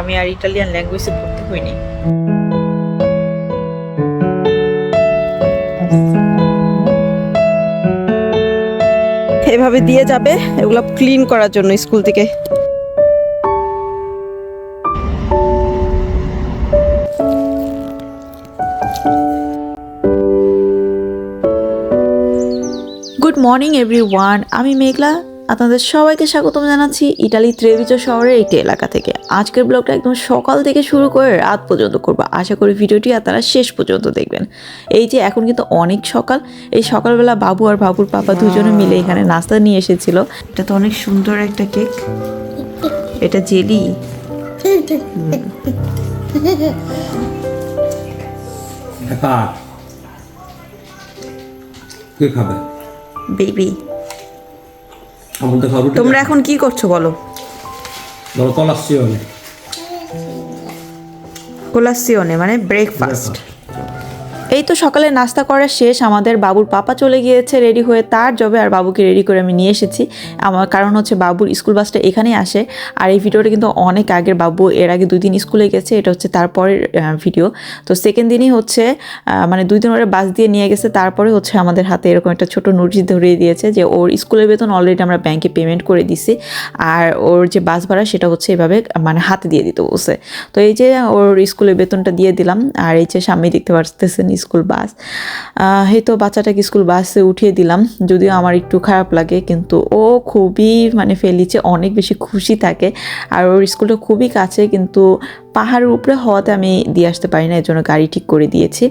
আমি আর ইটালিয়ান ল্যাঙ্গুয়েজে ভর্তি হইনি। এভাবে দিয়ে যাবে এগুলো ক্লিন করার জন্য স্কুল থেকে। গুড মর্নিং এভরিওয়ান আমি মেঘলা। আপনাদের সবাইকে স্বাগতম জানাচ্ছি ইটালি ত্রেভিজো শহরের একটি এলাকা থেকে। আজকের ব্লগটা একদম সকাল থেকে শুরু করে রাত পর্যন্ত করব। আশা করি ভিডিওটি আপনারা শেষ পর্যন্ত দেখবেন। এই যে এখন কিন্তু অনেক সকাল এই সকালবেলা বাবু আর বাবুর পাপা দুজনে মিলে এখানে নাস্তা নিয়ে এসেছিল। এটা তো অনেক সুন্দর একটা কেক। এটা জেলি। কে খাবে? বেবি। তোমরা এখন কি করছ বলো? বলো কলাসিওনে কোলাসিওনে মানে ব্রেকফাস্ট এই তো সকালে নাস্তা করা শেষ, আমাদের বাবুর পাপা চলে গিয়েছে রেডি হয়ে, তার জবে আর বাবুকে রেডি করে আমি নিয়ে এসেছি। আমার কারণ হচ্ছে বাবুর স্কুল বাসটা এখানেই আসে। আর এই ভিডিওটা কিন্তু অনেক আগের, বাবু এর আগে দুই দিন স্কুলে গেছে, এটা হচ্ছে তারপরের ভিডিও তো সেকেন্ড দিনই হচ্ছে মানে দুই দিন ওরা বাস দিয়ে নিয়ে গেছে, তারপরে হচ্ছে আমাদের হাতে এরকম একটা ছোট নোটিশ ধরিয়ে দিয়েছে যে ওর স্কুলের বেতন অলরেডি আমরা ব্যাংকে পেমেন্ট করে দিছি। আর ওর যে বাস ভাড়া, সেটা হচ্ছে এভাবে মানে হাতে দিয়ে দিতে বলছে। তো এই যে ওর স্কুলের বেতনটা দিয়ে দিলাম, আর এই যে সামনে দেখতে পাচ্ছেন স্কুল বাস। এই তো বাচ্চাটাকে স্কুল বাসে উঠিয়ে দিলাম। যদিও আমার একটু খারাপ লাগে, কিন্তু ও খুবই মানে ফেলিছে, অনেক বেশি খুশি থাকে। আর ওর স্কুলটা খুবই কাছে, কিন্তু পাহাড়ের উপরে হওয়াতে আমি দিয়ে আসতে পারি না এর জন্য গাড়ি ঠিক করে দিয়েছি।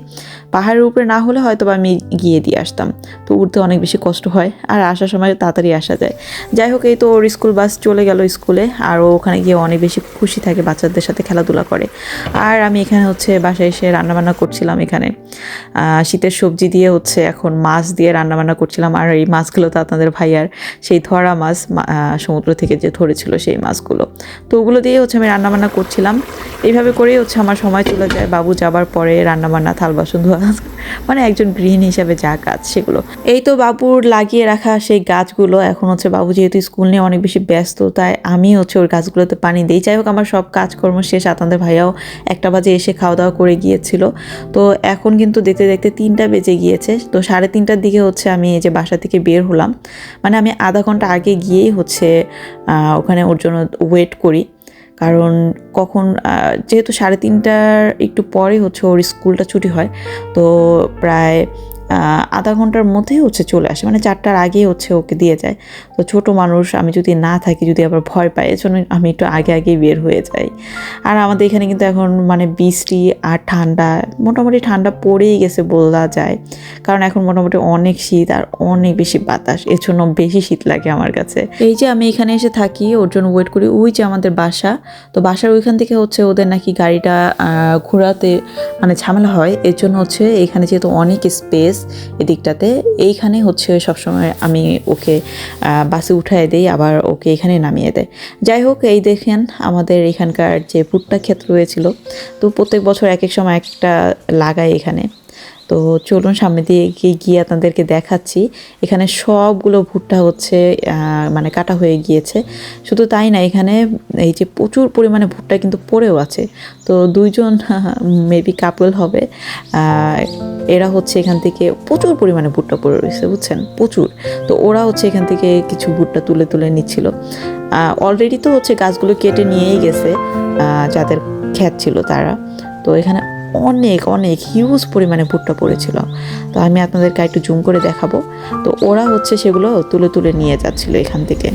পাহাড়ের উপরে না হলে হয়তো বা আমি গিয়ে দিয়ে আসতাম। তো উঠতে অনেক বেশি কষ্ট হয় আর আসার সময় তাড়াতাড়ি আসা যায়। যাই হোক, এই তো ওর স্কুল বাস চলে গেল স্কুলে আর ওখানে গিয়ে অনেক বেশি খুশি থাকে, বাচ্চাদের সাথে খেলাধুলা করে। আর আমি এখানে হচ্ছে বাসায় এসে রান্নাবান্না করছিলাম এখানে। শীতের সবজি দিয়ে হচ্ছে এখন মাছ দিয়ে রান্নাবান্না করছিলাম আর এই মাছগুলো তো আপনাদের ভাইয়ার সেই ধরা মাছ সমুদ্র থেকে যে ধরেছিল সেই মাছগুলো। তো ওগুলো দিয়ে হচ্ছে আমি রান্নাবান্না করছিলাম। এইভাবে করেই হচ্ছে আমার সময় চলে যায়। বাবু যাবার পরে রান্নাবান্না, থাল বাসন ধোয়া মানে একজন গৃহিণী হিসাবে যা কাজ সেগুলো। এই তো বাবুর লাগিয়ে রাখা সেই গাছগুলো, এখন হচ্ছে বাবু যেহেতু স্কুল নিয়ে অনেক বেশি ব্যস্ত, তাই আমি হচ্ছে ওর গাছগুলোতে পানি দিই। যাই হোক, আমার সব কাজকর্ম শেষ। আপনাদের ভাইয়াও একটা বাজে এসে খাওয়া দাওয়া করে গিয়েছিল। তো এখন কিন্তু দেখতে দেখতে তিনটা বেজে গিয়েছে। তো সাড়ে তিনটার দিকে হচ্ছে আমি এই যে বাসা থেকে বের হলাম। মানে আমি আধা ঘণ্টা আগে গিয়েই হচ্ছে ওখানে ওর জন্য ওয়েট করি। কারণ কখন যেহেতু সাড়ে তিনটার একটু পরে হচ্ছে ওর স্কুলটা ছুটি হয় তো প্রায় আধা ঘণ্টার মধ্যেই হচ্ছে চলে আসে। মানে চারটার আগেই হচ্ছে ওকে দিয়ে যায়। তো ছোট মানুষ, আমি যদি না থাকি, যদি আবার ভয় পাই এজন্য আমি একটু আগে আগেই বের হয়ে যাই। আর আমাদের এখানে কিন্তু এখন মানে বৃষ্টি আর ঠান্ডা, মোটামুটি ঠান্ডা পড়েই গেছে বলা যায়। কারণ এখন মোটামুটি অনেক শীত আর অনেক বেশি বাতাস, এর জন্য বেশি শীত লাগে আমার কাছে। এই যে আমি এখানে এসে থাকি, ওর জন্য ওয়েট করি, ওই যে আমাদের বাসা। তো বাসার ওইখান থেকে হচ্ছে ওদের নাকি গাড়িটা ঘোরাতে মানে ঝামেলা হয়। এর জন্য হচ্ছে এখানে যেহেতু অনেক স্পেস এদিকটাতে। এইখানে হচ্ছে সবসময় আমি ওকে বাসে উঠায় দেই, আবার ওকে এখানে নামিয়ে দেয়। যাই হোক, এই দেখেন আমাদের এখানকার যে ভুট্টা ক্ষেত্র রয়েছিল। তো প্রত্যেক বছর এক এক সময় একটা লাগায় এখানে। তো চলুন সামনে দিয়ে গিয়ে আপনাদেরকে দেখাচ্ছি। এখানে সবগুলো ভুট্টা হচ্ছে মানে কাটা হয়ে গিয়েছে। শুধু তাই না, এখানে এই যে প্রচুর পরিমাণে ভুট্টা কিন্তু পড়েও আছে। তো দুইজন মেবি কাপল হবে। এরা হচ্ছে এখান থেকে প্রচুর পরিমাণে ভুট্টা পড়ে রয়েছে, বুঝছেন? প্রচুর। তো ওরা হচ্ছে এখান থেকে কিছু ভুট্টা তুলে তুলে নিচ্ছিল। অলরেডি তো হচ্ছে গাছগুলো কেটে নিয়েই গেছে যাদের ক্ষেত ছিল তারা। তো এখানে অনেক অনেক হিউজ পরিমাণে ভুট্টা পড়েছিল। তো আমি আপনাদেরকে একটু জুম করে দেখাবো। তো ওরা হচ্ছে সেগুলো তুলে তুলে নিয়ে যাচ্ছিল এখান থেকে।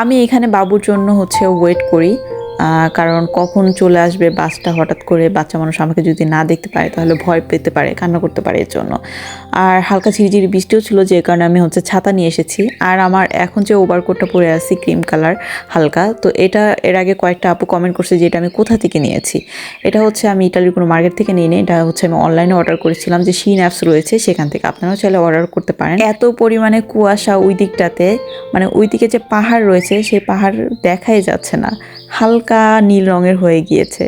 আমি এখানে বাবুর জন্য হচ্ছে ওয়েট করি। কারণ কখন চলে আসবে বাসটা হঠাৎ করে বাচ্চা মানুষ আমাকে যদি না দেখতে পারে, তাহলে ভয় পেতে পারে, কান্না করতে পারে এর জন্য। আর হালকা ঝিরিঝিরি বৃষ্টিও ছিল, যে কারণে আমি হচ্ছে ছাতা নিয়ে এসেছি। আর আমার এখন যে ওভারকোটটা পরে আছি, ক্রিম কালার হালকা, তো এটা এর আগে কয়েকটা আপু কমেন্ট করছে যে এটা আমি কোথা থেকে নিয়েছি। এটা হচ্ছে আমি ইটালির কোনো মার্কেট থেকে নিয়ে নিই এটা হচ্ছে আমি অনলাইনে অর্ডার করেছিলাম যে শিন অ্যাপস রয়েছে সেখান থেকে। আপনারাও চাইলে অর্ডার করতে পারেন। এত পরিমাণে কুয়াশা ওই দিকটাতে মানে ওই দিকে যে পাহাড় রয়েছে, সেই পাহাড় দেখাই যাচ্ছে না। হালকা নীল রঙের হয়ে গিয়েছে।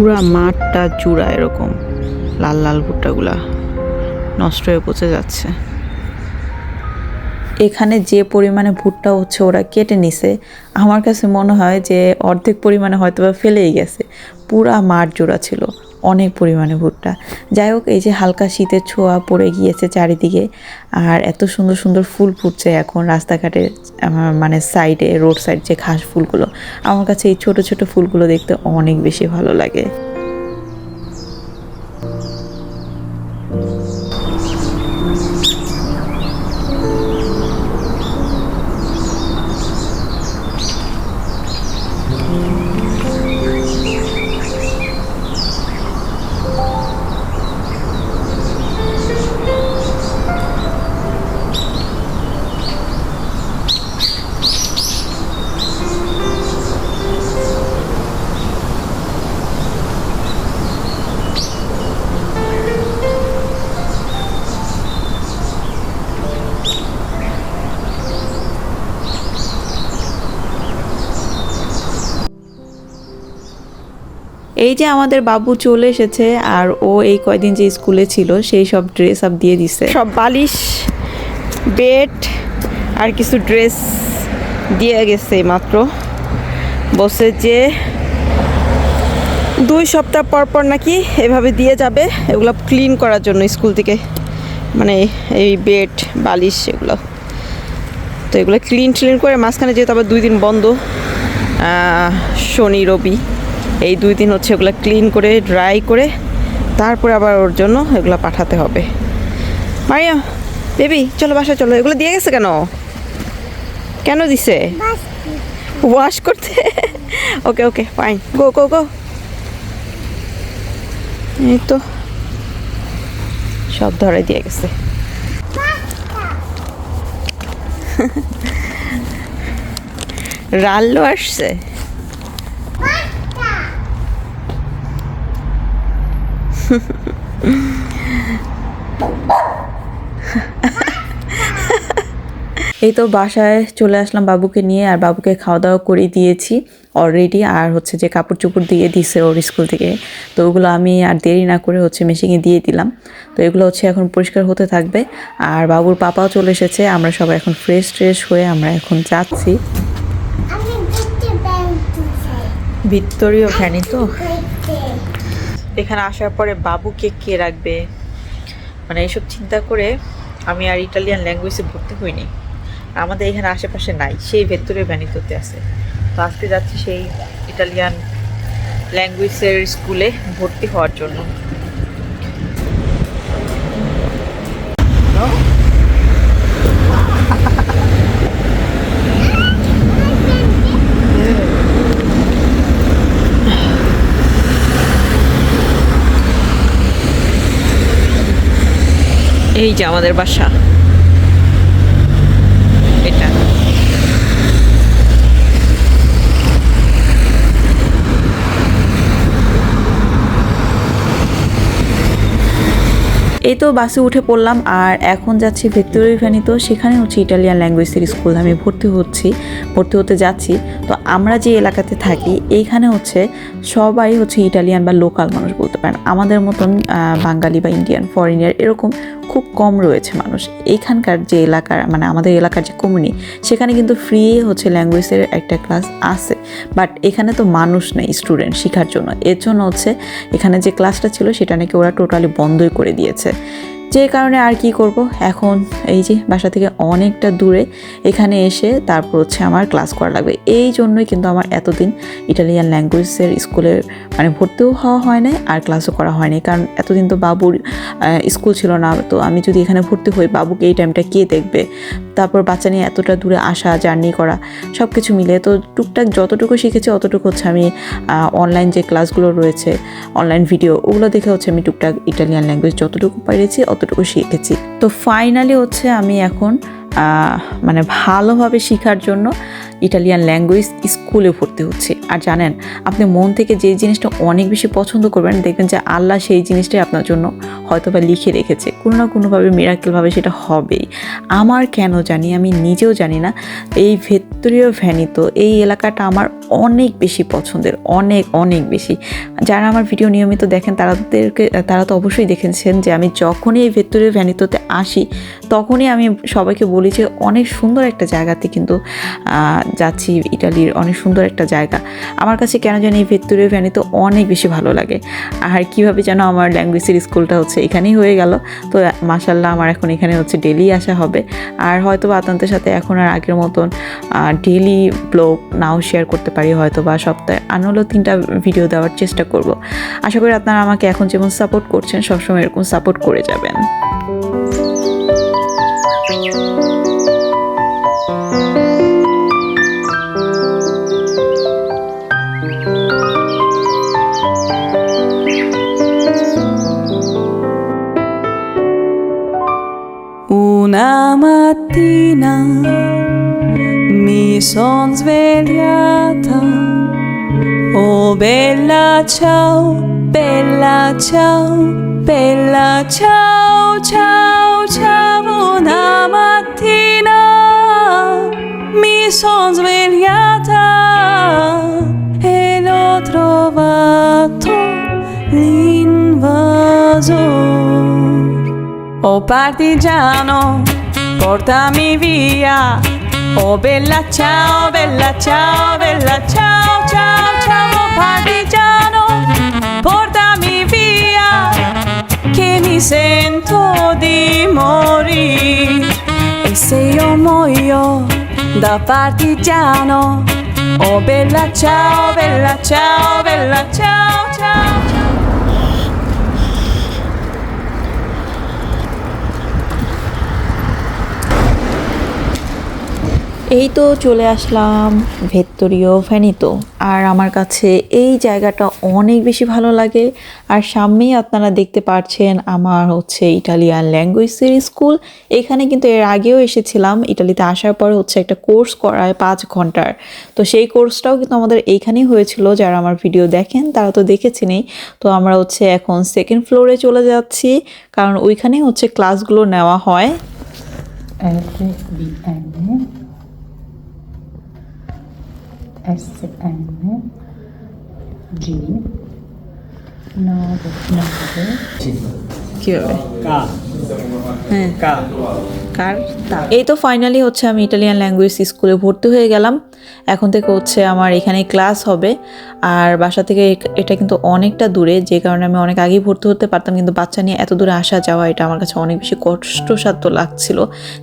পুরা মাঠটা জুড়া এরকম। লাল লাল ভুট্টাগুলা নষ্ট হয়ে পচে যাচ্ছে। এখানে যে পরিমাণে ভুট্টা হচ্ছে ওরা কেটে নিছে, আমার কাছে মনে হয় যে অর্ধেক পরিমাণে হয়তো বা ফেলেই গেছে। পুরা মাঠ জোড়া ছিল। অনেক পরিমাণে ভুট্টা। যাই হোক, এই যে হালকা শীতের ছোঁয়া পড়ে গিয়েছে চারিদিকে, আর এত সুন্দর সুন্দর ফুল ফুটছে এখন রাস্তাঘাটের মানে সাইডে রোড সাইড যে ঘাস ফুলগুলো। আমার কাছে এই ছোট ছোট ফুলগুলো দেখতে অনেক বেশি ভালো লাগে। যে আমাদের বাবু চলে এসেছে আর ও এই কয়দিন যে স্কুলে ছিল, সেই সব ড্রেস আপ দিয়ে দিছে। সব বালিশ, বেড আর কিছু ড্রেস দিয়ে গেছে মাত্র। বসে যে দুই সপ্তাহ পর পর নাকি এভাবে দিয়ে যাবে, এগুলো ক্লিন করার জন্য স্কুল থেকে। মানে এই বেড, বালিশ এগুলো। তো এগুলো ক্লিন ক্লিন করে মাঝখানে যেহেতু আবার দুই দিন বন্ধ শনি, রবি। এই দুই দিন হচ্ছে ওগুলো ক্লিন করে ড্রাই করে, তারপরে আবার ওর জন্য এগুলো পাঠাতে হবে। মারিয়া, বেবি, চলো বাসা চলো। এগুলো দিয়ে গেছে কেন? কেন দিছে? ওয়াশ করতে? ওকে ওকে ফাইন গো গো গো এই তো। সব ধরে দিয়ে গেছে। রাল্লো আসছে। এই তো বাসায় চলে আসলাম বাবুকে নিয়ে আর বাবুকে খাওয়া দাওয়া করে দিয়েছি অলরেডি আর হচ্ছে যে কাপড় চোপড় দিয়ে দিছে ওর স্কুল থেকে। তো ওগুলো আমি আর দেরি না করে হচ্ছে মেশিনে দিয়ে দিলাম। তো এগুলো হচ্ছে এখন পরিষ্কার হতে থাকবে। আর বাবুর পাপাও চলে এসেছে আমরা সবাই এখন ফ্রেশ ট্রেশ হয়ে আমরা এখন যাচ্ছি। ভিক্টোরীয় ভ্যানি তো? এখানে আসার পরে বাবুকে কে রাখবে? মানে এইসব চিন্তা করে আমি আর ইটালিয়ান ল্যাঙ্গুয়েজে ভর্তি হইনি। আমাদের এখানে আশেপাশে নাই, সেই ভেতরে ভ্যানিতোতে আছে। তো আজকে যাচ্ছি সেই ইটালিয়ান ল্যাঙ্গুয়েজের স্কুলে ভর্তি হওয়ার জন্য। এই যে আমাদের বাসা। এই তো বাসে উঠে পড়লাম, আর এখন যাচ্ছি ভিক্টোরিয়া ভ্যানি তো সেখানে হচ্ছে ইটালিয়ান ল্যাঙ্গুয়েজের স্কুল আমি ভর্তি হচ্ছি, ভর্তি হতে যাচ্ছি। তো আমরা যে এলাকাতে থাকি, এইখানে হচ্ছে সবাই হচ্ছে ইটালিয়ান বা লোকাল মানুষ বলতে পারেন। আমাদের মতন বাঙালি বা ইন্ডিয়ান ফরেনার এরকম খুব কম রয়েছে মানুষ। এখানকার যে এলাকার মানে আমাদের এলাকার যে কমিউনি, সেখানে কিন্তু ফ্রি হচ্ছে ল্যাঙ্গুয়েজের একটা ক্লাস আছে। বাট এখানে তো মানুষ নেই স্টুডেন্ট শেখার জন্য। এর জন্য হচ্ছে, এখানে যে ক্লাসটা ছিল, সেটা নাকি ওরা টোটালি বন্ধই করে দিয়েছে। যে কারণে আর কি করব? এখন এই যে বাসা থেকে অনেকটা দূরে এখানে এসে তারপর হচ্ছে আমার ক্লাস করা লাগবে। এই জন্যই কিন্তু আমার এতদিন ইটালিয়ান ল্যাঙ্গুয়েজের স্কুলে মানে ভর্তিও হওয়া হয় নাই আর ক্লাসও করা হয়নি। কারণ এতদিন তো বাবুর স্কুল ছিল না। তো আমি যদি এখানে ভর্তি হই, বাবুকে এই টাইমটা কে দেখবে? তারপর বাচ্চা নিয়ে এতটা দূরে আসা জার্নি করা সব কিছু মিলে তো টুকটাক যতটুকু শিখেছি অতটুকু হচ্ছে আমি অনলাইন যে ক্লাসগুলো রয়েছে অনলাইন ভিডিও ওগুলো দেখে হচ্ছে আমি টুকটাক ইটালিয়ান ল্যাঙ্গুয়েজ যতটুকু পেরেছি অতটুকু শিখেছি। তো ফাইনালি হচ্ছে আমি এখন মানে ভালোভাবে শেখার জন্য ইটালিয়ান ল্যাঙ্গুয়েজ স্কুলে ভর্তি হচ্ছি। আর জানেন, আপনি মন থেকে যে জিনিসটা অনেক বেশি পছন্দ করবেন, দেখবেন যে আল্লাহ সেই জিনিসটাই আপনার জন্য হয়তো বা লিখে রেখেছে। কোনো না কোনোভাবে মিরাকেলভাবে সেটা হবেই। আমার কেন জানি, আমি নিজেও জানি না, এই ভেতরীয় ভ্যানিত এই এলাকাটা আমার অনেক বেশি পছন্দের, অনেক অনেক বেশি। যারা আমার ভিডিও নিয়মিত দেখেন তাদেরকে তারা তো অবশ্যই দেখেছেন যে আমি যখনই এই ভেতরীয় ভ্যানিতোতে আসি, তখনই আমি সবাইকে বলি যে অনেক সুন্দর একটা জায়গাতে কিন্তু যাচ্ছি ইটালির অনেক সুন্দর একটা জায়গা। আমার কাছে কেন জানি এই ভেতরীয় ভ্যানিতো অনেক বেশি ভালো লাগে। আর কীভাবে যেন আমার ল্যাঙ্গুয়েজের স্কুলটা হচ্ছে এখানেই হয়ে গেল। তো মাসাল্লাহ আমার এখন এখানে হচ্ছে ডেলি আসা হবে। আর হয়তো বা আতন্তের সাথে এখন আর আগের মতন ডেলি ব্লগ নাও শেয়ার করতে পারি। হয়তো বা সপ্তাহে আনলেও তিনটা ভিডিও দেওয়ার চেষ্টা করব। আশা করি আপনারা আমাকে এখন যেমন সাপোর্ট করছেন, সবসময় এরকম সাপোর্ট করে যাবেন। Son svegliata. Oh bella ciao, bella ciao, bella ciao, ciao, ciao. Una mattina mi son svegliata e l'ho trovato l'invasor. Oh partigiano, portami via. Oh bella ciao, bella ciao, bella ciao, ciao, ciao. Partigiano, portami via. Che mi sento di morire. E se io muoio da partigiano. Oh bella ciao, bella ciao, bella ciao, এই তো চলে আসলাম ভেত্তরীয় ভ্যানিতো। আর আমার কাছে এই জায়গাটা অনেক বেশি ভালো লাগে। আর সামনেই আপনারা দেখতে পাচ্ছেন আমার হচ্ছে ইটালিয়ান ল্যাঙ্গুয়েজের স্কুল এখানে কিন্তু এর আগেও এসেছিলাম, ইটালিতে আসার পর হচ্ছে একটা কোর্স করায় পাঁচ ঘণ্টার। তো সেই কোর্সটাও কিন্তু আমাদের এইখানেই হয়েছিল, যারা আমার ভিডিও দেখেন তারা তো দেখেছেনই। তো আমরা হচ্ছে এখন সেকেন্ড ফ্লোরে চলে যাচ্ছি, কারণ ওইখানেই হচ্ছে ক্লাসগুলো নেওয়া হয়। S N G. হ্যাঁ। কার? এই তো ফাইনালি হচ্ছে আমি ইটালিয়ান ল্যাঙ্গুয়েজ স্কুলে ভর্তি হয়ে গেলাম। এখন থেকে হচ্ছে আমার এখানে ক্লাস হবে। আর বাসা থেকে এটা কিন্তু অনেকটা দূরে, যে কারণে আমি অনেক আগেই ভর্তি হতে পারতাম, কিন্তু বাচ্চা নিয়ে এত দূরে আসা যাওয়া, এটা আমার কাছে অনেক বেশি কষ্টসাধ্য লাগছিল।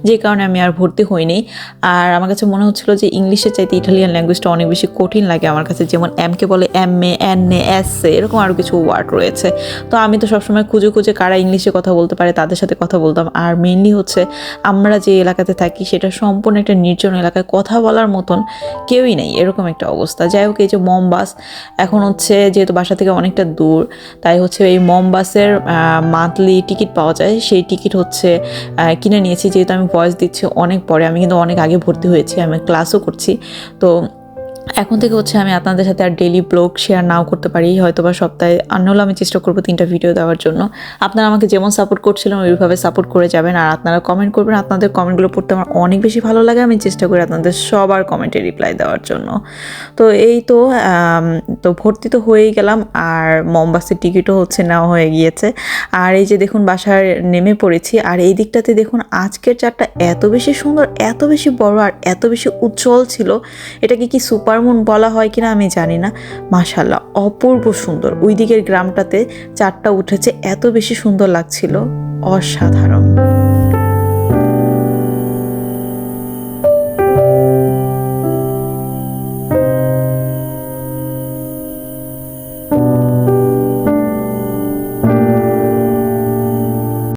যে কারণে আমি আর ভর্তি হইনি। আর আমার কাছে মনে হচ্ছিল যে ইংলিশের চাইতে ইটালিয়ান ল্যাঙ্গুয়েজটা অনেক বেশি কঠিন লাগে আমার কাছে। যেমন এমকে বলে M A N A S A এরকম আরও কিছু ওয়ার্ড রয়েছে। তো আমি তো সবসময় খুঁজে খুঁজে কারা ইংলিশে কথা বলতে পারে তাদের সাথে কথা বলতাম। আর মেনলি হচ্ছে আমরা যে এলাকাতে থাকি সেটা সম্পূর্ণ একটা নির্জন এলাকায় কথা বলার মতন কেউই নেই। এরকম একটা অবস্থা। যাই হোক, এই যে মম বাস এখন হচ্ছে যেহেতু বাসা থেকে অনেকটা দূর, তাই হচ্ছে এই মম বাসের মান্থলি টিকিট পাওয়া যায়। সেই টিকিট হচ্ছে কিনে নিয়েছি। যেহেতু আমি ভয়েস দিচ্ছি অনেক পরে, আমি কিন্তু অনেক আগে ভর্তি হয়েছি, আমি ক্লাসও করছি। তো এখন থেকে হচ্ছে আমি আপনাদের সাথে আর ডেলি ব্লগ শেয়ার নাও করতে পারি হয়তো বা সপ্তাহে আনলেও আমি চেষ্টা করব তিনটা ভিডিও দেওয়ার জন্য। আপনারা আমাকে যেমন সাপোর্ট করছিলেন, ওইভাবে সাপোর্ট করে যাবেন আর আপনারা কমেন্ট করবেন। আপনাদের কমেন্টগুলো পড়তে আমার অনেক বেশি ভালো লাগে, আমি চেষ্টা করি আপনাদের সবার কমেন্টে রিপ্লাই দেওয়ার জন্য। তো এই তো তো ভর্তি তো হয়েই গেলাম আর মমবাসের টিকিটও হচ্ছে নেওয়া হয়ে গিয়েছে। আর এই যে দেখুন বাসায় নেমে পড়েছি, আর এই দিকটাতে দেখুন আজকের চারটা এত বেশি সুন্দর, এত বেশি বড় আর এত বেশি উজ্জ্বল ছিল। এটাকে কি সুপারমুন বলা হয় কিনা আমি জানি না। মাশাল্লাহ অপূর্ব সুন্দর। ওই দিকের গ্রামটাতে চারটা উঠেছে, এত বেশি সুন্দর লাগছিল। অসাধারণ।